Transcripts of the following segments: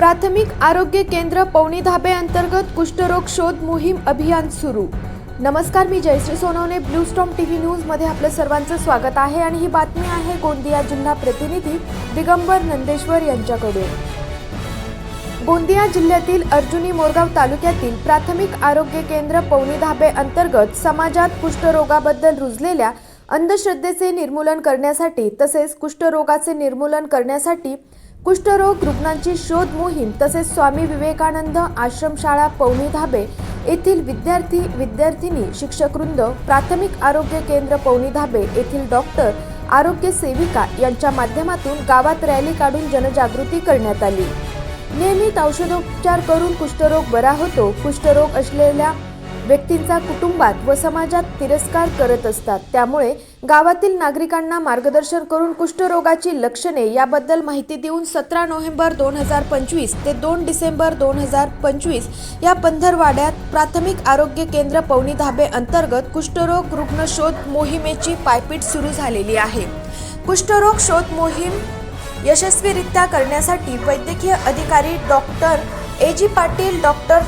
प्राथमिक आरोग्य केंद्र पवनी धाबे अंतर्गत कुष्ठरोग शोध मोहीम अभियान सुरू. नमस्कार मी Jayashree Sonawane blue storm T V न्यूजमध्ये आपलं सर्वांचं स्वागत आहे आणि ही बातमी आहे गोंदिया जिल्हा प्रतिनिधी दिगंबर नंदेश्वर यांच्याकडून. गोंदिया जिल्ह्यातील अर्जुनी मोरगाव तालुक्यातील प्राथमिक आरोग्य केंद्र पवनी धाबे अंतर्गत समाजात कुष्ठरोगाबद्दल रुजलेल्या अंधश्रद्धेचे निर्मूलन करण्यासाठी तसेच कुष्ठरोगाचे निर्मूलन करण्यासाठी कुष्ठरोग रुग्णांची शोध मोहीम तसेच स्वामी विवेकानंद आश्रमशाळा पवनी धाबे येथील विद्यार्थी विद्यार्थिनी शिक्षकवृंद प्राथमिक आरोग्य केंद्र पवनी धाबे येथील डॉक्टर आरोग्य सेविका यांच्या माध्यमातून गावात रॅली काढून जनजागृती करण्यात आली. नियमित औषधोपचार करून कुष्ठरोग बरा होतो. कुष्ठरोग असलेल्या व्यक्तींचा कुटुंबात व समाजात तिरस्कार करत असतात. त्यामुळे गावातील नागरिकांना मार्गदर्शन करून कुष्ठरोगाची लक्षणे याबद्दल माहिती देऊन सतरा नोव्हेंबर दोन हजार पंचवीस ते दोन डिसेंबर दोन हजार पंचवीस या पंधरवाड्यात प्राथमिक आरोग्य केंद्र पवनी धाबे अंतर्गत कुष्ठरोग रुग्ण शोध मोहिमेची पायपीट सुरू झालेली आहे. कुष्ठरोग शोध मोहीम यशस्वीरित्या करण्यासाठी वैद्यकीय अधिकारी doctor A G Patil doctor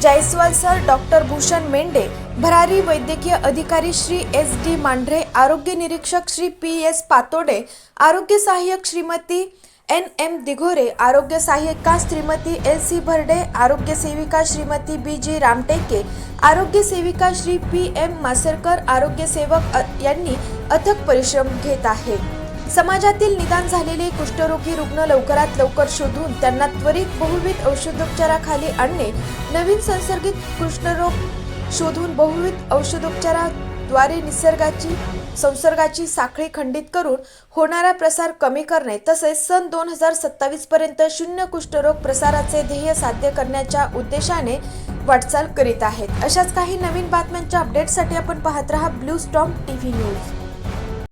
Jaiswal sir doctor Bhushan Mendhe भरारी वैद्यकीय अधिकारी श्री एस डी मांढरे आरोग्य निरीक्षक श्री पी एस पातोडे आरोग्य सहाय्यक श्रीमती एन एम दिघोरे आरोग्य सहाय्यिका श्रीमती एल सी भरडे आरोग्य सेविका श्रीमती बी जी रामटेके आरोग्य सेविका श्री पी एम मासरकर आरोग्य सेवक यांनी अथक परिश्रम घेत आहेत. समाजातील निदान झालेले कुष्ठरोगी रुग्ण लवकरात लवकर शोधून त्यांना त्वरित बहुविध औषधोपचाराखाली आणणे नवीन संसर्गित कुष्ठरोग शोधून बहुविध औषधोपचाराद्वारे निसर्गाची संसर्गाची साखळी खंडित करून होणारा प्रसार कमी करणे तसेच सन दोन हजार सत्तावीस पर्यंत शून्य कुष्ठरोग प्रसाराचे ध्येय साध्य करण्याच्या उद्देशाने वाटचाल करीत आहेत. अशाच काही नवीन बातम्यांच्या अपडेटसाठी आपण पाहत रहा ब्लू स्टॉम टीव्ही न्यूज